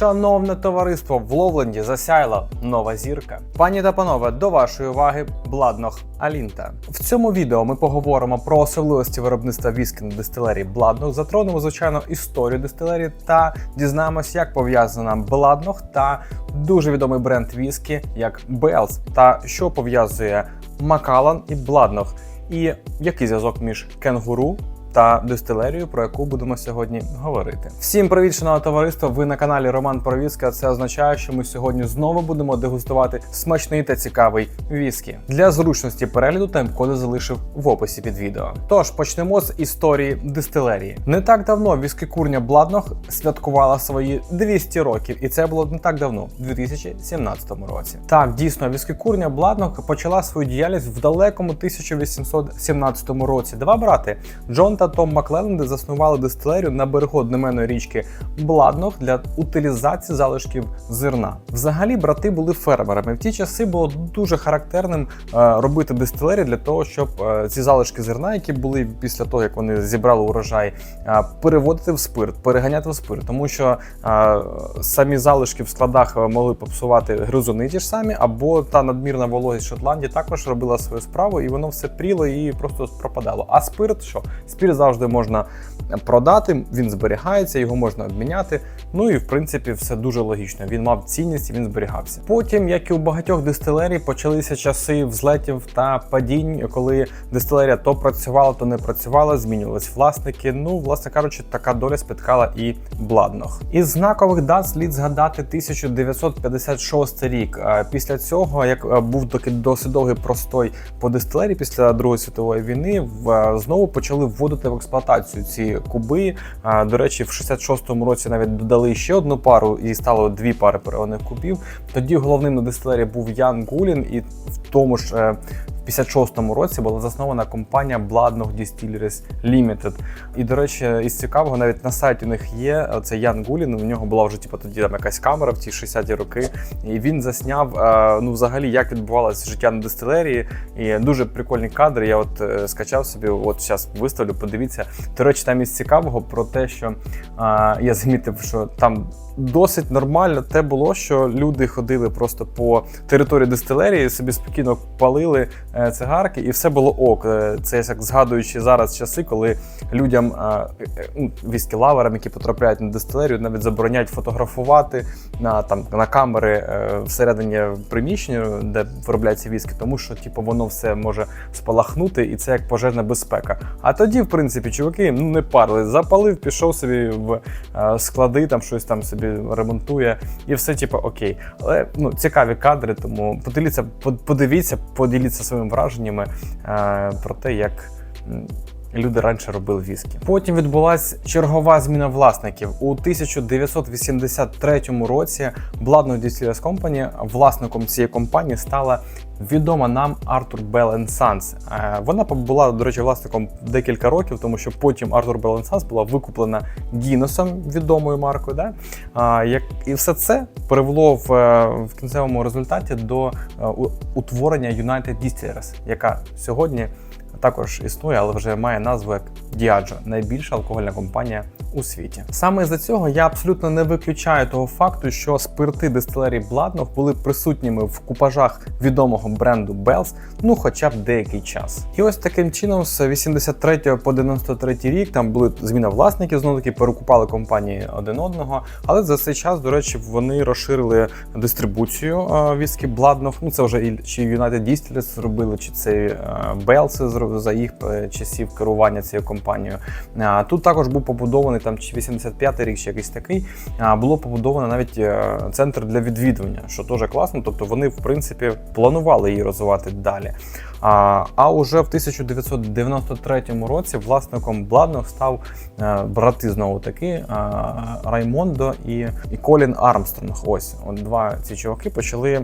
Шановне товариство, в Ловленді засяяла нова зірка. Пані та панове, до вашої уваги Бладнох Алінта. В цьому відео ми поговоримо про особливості виробництва віскі на дистилерії Бладнох, затронемо звичайно історію дистилерії та дізнаємось, як пов'язана Бладнох та дуже відомий бренд віскі як Белс, та що пов'язує Макалан і Бладнох, і який зв'язок між кенгуру та дистилерію, про яку будемо сьогодні говорити. Всім привіт, шановне товариство! Ви на каналі Роман про віскі. а Це означає, що ми сьогодні знову будемо дегустувати смачний та цікавий віскі. Для зручності перегляду тайм-коди залишив в описі під відео. Тож почнемо з історії дистилерії. Не так давно віскікурня Бладнох святкувала свої 200 років, і це було не так давно, у 2017 році. Так, дійсно, віскікурня Бладнох почала свою діяльність в далекому 1817 році. Два брати Джон та Том Макленди заснували дистилерію на берегу одноіменної річки Бладнох для утилізації залишків зерна. Взагалі, брати були фермерами. В ті часи було дуже характерним е, робити дистилерію для того, щоб е, ці залишки зерна, які були після того, як вони зібрали урожай, е, переводити в спирт, переганяти в спирт, тому що самі залишки в складах могли попсувати гризуни ті ж самі, або та надмірна вологість Шотландії також робила свою справу, і воно все пріло і просто пропадало. А спирт що? Спирт завжди можна продати, він зберігається, його можна обміняти. Ну і в принципі все дуже логічно. Він мав цінність він зберігався. Потім, як і у багатьох дистилерій, почалися часи взлетів та падінь, коли дистилерія то працювала, то не працювала, змінювались власники. Ну, власне кажучи, така доля спіткала і Бладнох. Із знакових дат слід згадати 1956 рік. Після цього, як е, був досить довгий простой по дистилерії після Другої світової війни, е, знову почали вводити в експлуатацію ці куби. Е, До речі, в 66-му році навіть додали ще одну пару, і стало дві пари переваних кубів. Тоді головним на дистилері був Ян Гулін, і в тому ж. Е, в 56-му році була заснована компанія Bladnoch Distilleries Limited. І, до речі, із цікавого, навіть на сайті у них є це Ян Гулін. У нього була вже типу, тоді там якась камера в ті 60-ті роки. І він засняв е, ну, взагалі, як відбувалося життя на дистилерії. І дуже прикольні кадри. Я от е, скачав собі, от зараз виставлю, подивіться. До речі, там із цікавого про те, що е, я замітив, що там досить нормально те було, що люди ходили просто по території дистилерії, собі спокійно палили е, цигарки, і все було ок. Е, Це як згадуючи зараз часи, коли людям е, е, ну, віскі-лаверам, які потрапляють на дистилерію, навіть забороняють фотографувати на там на камери е, всередині приміщення, де виробляється віскі, тому що типу воно все може спалахнути, і це як пожежна безпека. А тоді, в принципі, чуваки ну не парили, запалив, пішов собі в е, склади, там щось там собі ремонтує, і все, типу, окей. Але ну цікаві кадри, тому поділіться, подивіться, поділіться своїми враженнями е, про те, як. Люди раніше робили віскі. Потім відбулася чергова зміна власників у 1983 році. Бладно Distillers Company, власником цієї компанії стала відома нам Артур Bell Sons. Е, Вона була, до речі, власником декілька років, тому що потім Артур Bell Sons була викуплена Гіносом, відомою маркою. Да? Як, і все це привело в, е, в кінцевому результаті до е, утворення United Distillers, яка сьогодні також існує, але вже має назву як Diageo, найбільша алкогольна компанія у світі. Саме за цього я абсолютно не виключаю того факту, що спирти дистилерії Бладнох були присутніми в купажах відомого бренду Bells, ну хоча б деякий час. І ось таким чином, з 83 по 93 рік там були зміна власників, знову таки перекупали компанії один одного. Але за цей час, до речі, вони розширили дистрибуцію е, віскі Бладнох. Ну це вже і чи United Distillers зробили, чи це Белси зро- за їх е, часів керування цією компанією. Тут також був побудований там чи 85-й рік, чи якийсь такий. Було побудовано навіть е, центр для відвідування, що теж класно. Тобто вони, в принципі, планували її розвивати далі. А, а уже в 1993 році власником Бладнох став е, брати знову таки Раймондо і, і Колін Армстронг. Ось от два ці чуваки почали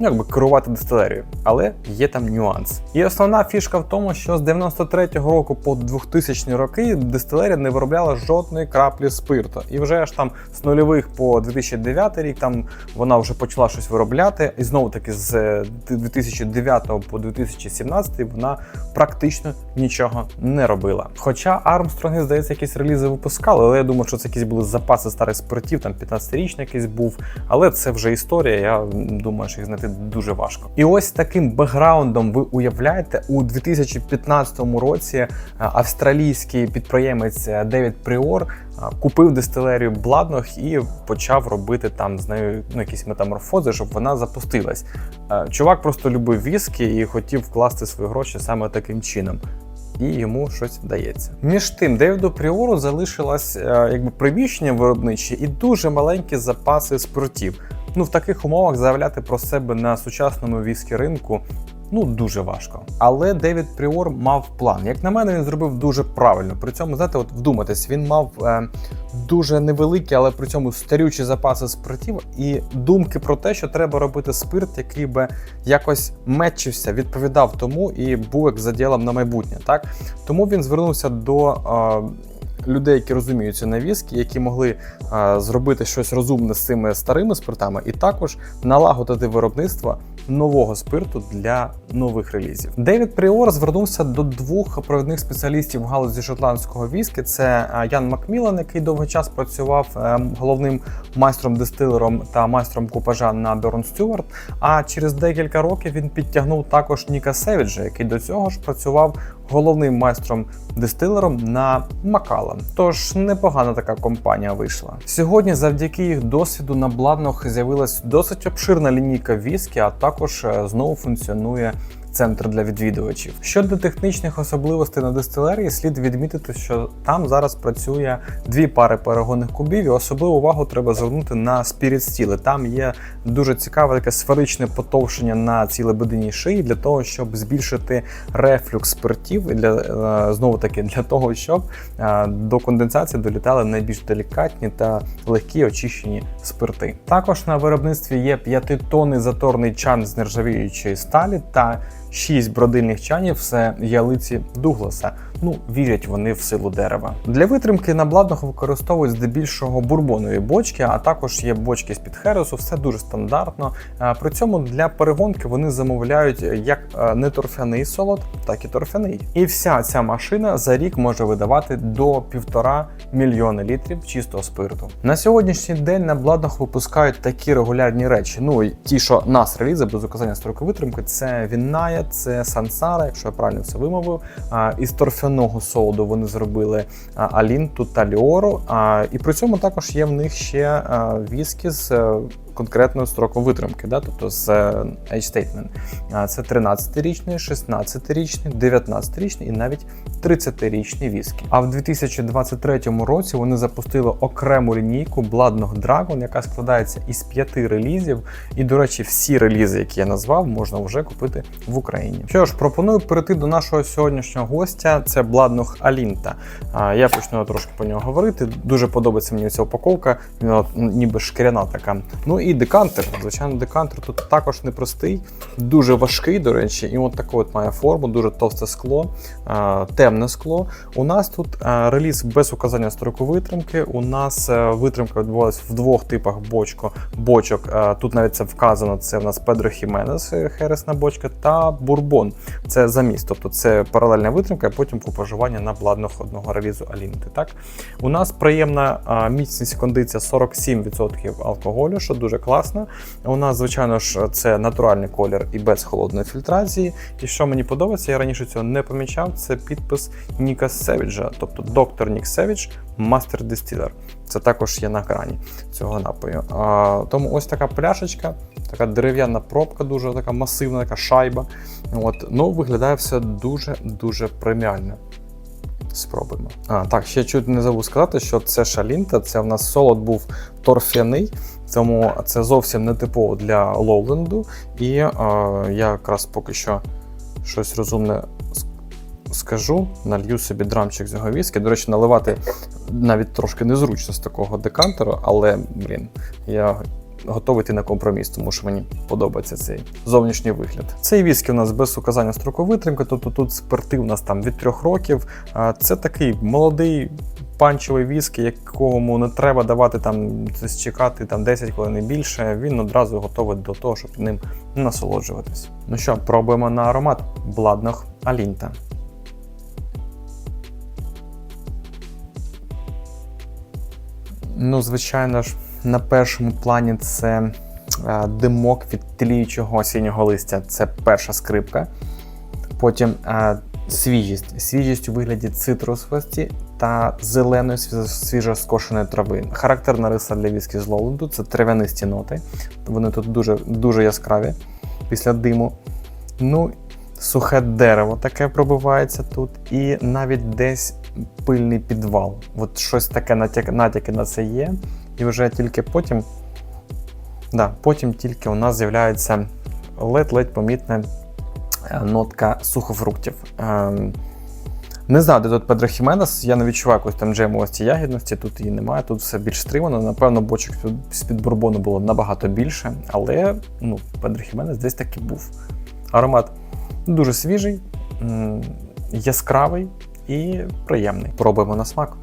якби керувати дистилерією, але є там нюанс. І основна фішка в тому, що з 93-го року по 2000 роки дистилерія не виробляла жодної краплі спирту. І вже ж там з нульових по 2009 рік там вона вже почала щось виробляти. І знову таки з е, 2009 по 2017 вона практично нічого не робила. Хоча Армстронги, здається, якісь релізи випускали, але я думаю, що це якісь були запаси старих спиртів, там 15-річний якийсь був. Але це вже історія. Я думаю, що їх знайти дуже важко. І ось таким бекграундом ви уявляєте, у 2015 році е, австралійський підприємець е, Девід Пріор е, купив дистилерію Бладнох і почав робити там з нею ну, якісь метаморфози, щоб вона запустилась. Чувак просто любив віскі і хотів вкласти свої гроші саме таким чином. І йому щось вдається. Між тим, Девіду Пріору залишилось якби приміщення виробничі і дуже маленькі запаси спиртів. Ну в таких умовах заявляти про себе на сучасному віскі ринку. Ну, дуже важко. Але Девід Пріор мав план. Як на мене, він зробив дуже правильно. При цьому, знаєте, от вдуматись, він мав е, дуже невеликі, але при цьому старючі запаси спиртів і думки про те, що треба робити спирт, який би якось мечився, відповідав тому і був як заділом на майбутнє. Так тому він звернувся до. Е, Людей, які розуміються на віскі, які могли е, зробити щось розумне з цими старими спиртами, і також налагодити виробництво нового спирту для нових релізів. Девід Пріор звернувся до двох провідних спеціалістів в галузі шотландського віскі. Це Ян Макмілан, який довгий час працював е, головним майстром-дистилером та майстром купажа на Берн Стюарт. А через декілька років він підтягнув також Ніка Севіджа, який до цього ж працював головним майстром-дистилером на Макалан. Тож непогана така компанія вийшла. Сьогодні, завдяки їх досвіду, на Бланах з'явилась досить обширна лінійка віскі, а також е, знову функціонує. Центр для відвідувачів щодо технічних особливостей на дистилерії, слід відмітити, що там зараз працює дві пари перегонних кубів. і Особливу увагу треба звернути на спіріт стіли. Там є дуже цікаве таке сферичне потовшення на цій лебединій шиї для того, щоб збільшити рефлюкс спиртів і для е, знову таки для того, щоб е, до конденсації долітали найбільш делікатні та легкі очищені спирти. Також на виробництві є 5-тонний заторний чан з нержавіючої сталі та 6 бродильних чанів це ялиці Дугласа. Ну, вірять вони в силу дерева. Для витримки на бладнах використовують здебільшого бурбонові бочки, а також є бочки з-під хересу, все дуже стандартно. При цьому для перегонки вони замовляють як е, не торфяний солод, так і торфяний. І вся ця машина за рік може видавати до півтора мільйона літрів чистого спирту. На сьогоднішній день на бладнах випускають такі регулярні речі. Ну ті, що нас релізи без указання строку витримки, це Вінная, це Сансара, якщо я правильно все вимовив. А, Із торфяного солоду вони зробили Алінту та Ліору. І при цьому також є в них ще віскі з е, конкретною строком витримки, да? тобто з е, Age Statement. Це 13-річний, 16-річний, 19-річний і навіть 30-річний віскі. А в 2023 році вони запустили окрему лінійку Бладного Dragon, яка складається із п'яти релізів. І, до речі, всі релізи, які я назвав, можна вже купити в Україні. Що ж, пропоную перейти до нашого сьогоднішнього гостя. Це Бладнох Алінта. Я почну трошки по нього говорити. Дуже подобається мені ця упаковка, Він ніби шкіряна така. Ну і декантер. Звичайно, декантер тут також непростий, дуже важкий, до речі, і от таку от має форму, дуже товсте скло, темне скло. У нас тут реліз без указання строку витримки. У нас витримка відбувалася в двох типах бочко, бочок. Тут навіть це вказано. Це в нас Педро Хіменес, е, хересна бочка, та Бурбон. Це заміст. Тобто це паралельна витримка, а потім купажування на бладнох одного релізу Алінти. Так у нас приємна міцність кондиція 47% алкоголю, що дуже класно. У нас, звичайно ж, це натуральний колір і без холодної фільтрації. І що мені подобається, я раніше цього не помічав. Це підпис Ніка Севіджа, тобто доктор Нік Севідж, мастер дистилер. Це також є на екрані цього напою. А, тому ось така пляшечка, така дерев'яна пробка, дуже така масивна, така шайба. От, ну, виглядає все дуже-дуже преміально. Спробуємо. А, так, ще чуть не забув сказати, що це шалінта, це в нас солод був торфяний, тому це зовсім не типово для лоуленду. І е, я якраз поки що щось розумне скажу. Налью собі драмчик з його віскі. До речі, наливати навіть трошки незручно з такого декантеру, але, блін, я готовий йти на компроміс, тому що мені подобається цей зовнішній вигляд. Цей віскі у нас без указання строку витримки, тобто тут спирти у нас там від трьох років. Це такий молодий. Панчевий віскі, якому не треба давати там чекати там 10 хвилин більше, він одразу готовий до того, щоб ним насолоджуватись. Ну що, пробуємо на аромат Бладнох Алінта. Ну, звичайно ж, на першому плані це е, димок від тліючого осіннього листя. Це перша скрипка. Потім е, свіжість. Свіжість у вигляді цитрусовості та зеленої свіжо- свіжоскошеної трави. Характерна риса для віскі з Лоуленду це трав'янисті ноти. Вони тут дуже, дуже яскраві після диму. Ну, сухе дерево таке пробивається тут, і навіть десь пильний підвал. От щось таке натяк, натяки на це є. І вже тільки потім, да, потім тільки у нас з'являється ледь-ледь помітна е, нотка сухофруктів. Не знаю, де тут Педро Хіменес, я не відчуваю якоїсь там джемовості ягідності, тут її немає, тут все більш стримано. Напевно, бочок з-під бурбону було набагато більше, але ну, Педро Хіменес десь таки був. Аромат дуже свіжий, яскравий і приємний. Пробуємо на смак.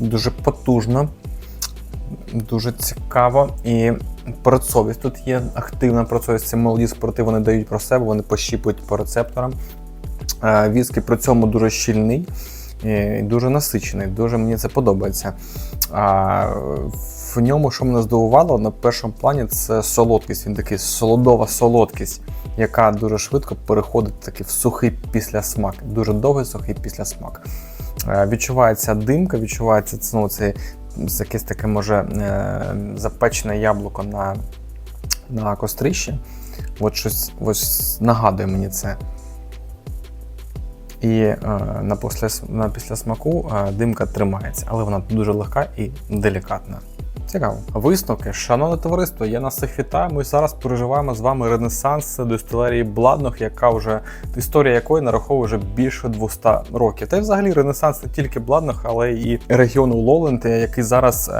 Дуже потужно, дуже цікаво. І працовість тут є активна працовість. Це молоді спорти, вони дають про себе, вони пощіпують по рецепторам. Е, Віскі при цьому дуже щільний, і дуже насичений, дуже мені це подобається. В ньому, що мене здивувало, на першому плані це солодкість. Він такий солодова солодкість, яка дуже швидко переходить таки в сухий післясмак. Дуже довгий сухий післясмак. Е, Відчувається димка, відчувається ну, це якесь таке може е, запечене яблуко на, на кострищі. От щось ось нагадує мені це. І е, на, після, на післясмаку е, димка тримається, але вона дуже легка і делікатна. Цікаво. Висновки, шановне товариство, я нас всіх вітаю. Ми зараз переживаємо з вами ренесанс дистилерії Бладнох, яка вже історія якої нараховує вже більше 200 років. Та й взагалі ренесанс не тільки Бладнох, але і регіону Лоленд, який зараз е,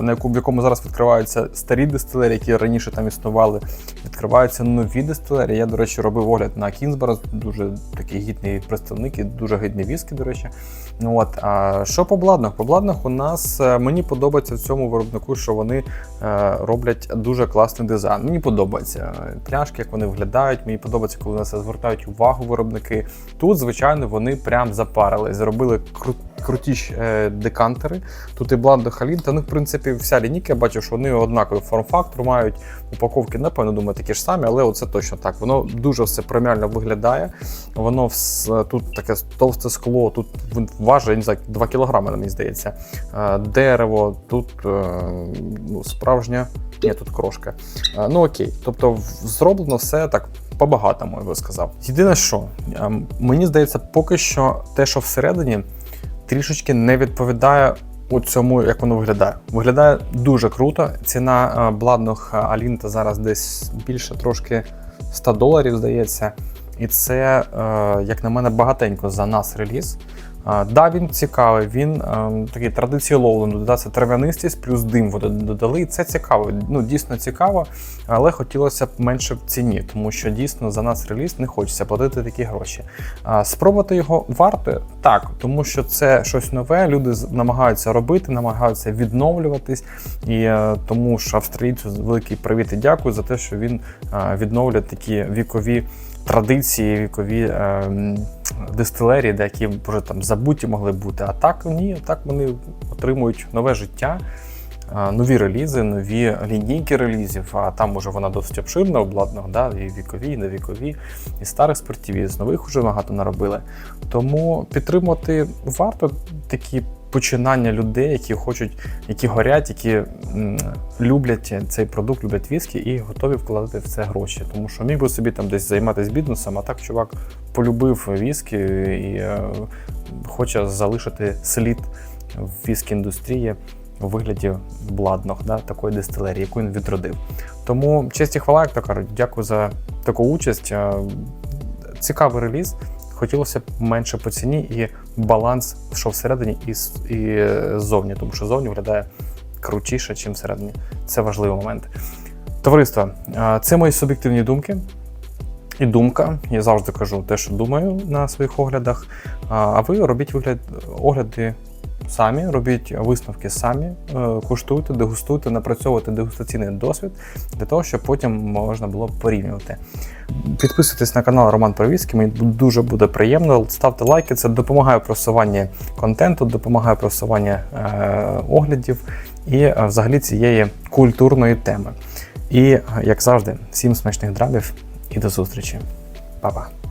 на якому зараз відкриваються старі дистилерії, які раніше там існували. Відкриваються нові дистилерії. Я, до речі, робив огляд на Кінзбера, дуже такий гідний представник і дуже гідний віскі, до речі. Ну от а що по Бладнох? По Бладнох у нас е, мені подобається в цьому виробнику, що вони е, роблять дуже класний дизайн. Мені подобається е, пляшки, як вони виглядають. Мені подобається, коли на це звертають увагу виробники. Тут, звичайно, вони прям запарили, зробили кру круті е, декантери. Тут і Бландо Халін, та ну, в принципі, вся лінійка, я бачу, що вони однаковий форм-фактор мають. Упаковки, напевно, думаю, такі ж самі, але оце точно так. Воно дуже все преміально виглядає. Воно вс- тут таке товсте скло, тут важить, не знаю, 2 кілограми, мені здається. Е, Дерево, тут е, ну, справжня. Ні, тут крошка. Е, Ну окей. Тобто зроблено все так по-багатому, я би сказав. Єдине, що е, мені здається, поки що те, що всередині, трішечки не відповідає у цьому, як воно виглядає. Виглядає дуже круто. Ціна е, бладних Алінта зараз десь більше трошки 100 доларів, здається. І це, е, як на мене, багатенько за нас реліз. Да, він цікавий, він е, такий традиції Лоуленду, да, це трав'янистість плюс дим води додали. І це цікаво. Ну, дійсно цікаво, але хотілося б менше в ціні, тому що дійсно за нас реліз не хочеться платити такі гроші. Спробувати його варто так, тому що це щось нове. Люди намагаються робити, намагаються відновлюватись. І е, тому ж австралійцю великий привіт і дякую за те, що він е, відновлює такі вікові традиції, вікові е, м, дистилерії, де які вже там забуті могли бути. А так ні, так вони отримують нове життя. е, Нові релізи, нові лінійки релізів, а там уже вона досить обширна, обладнана, да, і вікові, і невікові, і старих спортів, і з нових вже багато наробили. Тому підтримувати варто такі починання людей, які хочуть, які горять, які люблять цей продукт, люблять віскі і готові вкладати в це гроші. Тому що міг би собі там десь займатися бізнесом, а так чувак полюбив віскі і е, хоче залишити слід в віскі індустрії у вигляді бладнох, да, такої дистилерії, яку він відродив. Тому честь і хвала, як то кажуть, дякую за таку участь. Е, Цікавий реліз. Хотілося б менше по ціні і баланс, що всередині і, і е, ззовні, тому що ззовні виглядає крутіше, ніж всередині. Це важливий момент. Товариство, це мої суб'єктивні думки. І думка, я завжди кажу те, що думаю на своїх оглядах. А а ви робіть вигляд, огляди самі, робіть висновки самі, е, куштуйте, дегустуйте, напрацьовуйте дегустаційний досвід для того, щоб потім можна було порівнювати. Підписуйтесь на канал Роман Провіцький, мені дуже буде приємно. Ставте лайки, це допомагає просуванні контенту, допомагає в просуванні е, оглядів і е, взагалі цієї культурної теми. І, е, як завжди, всім смачних драбів і до зустрічі. Па-па.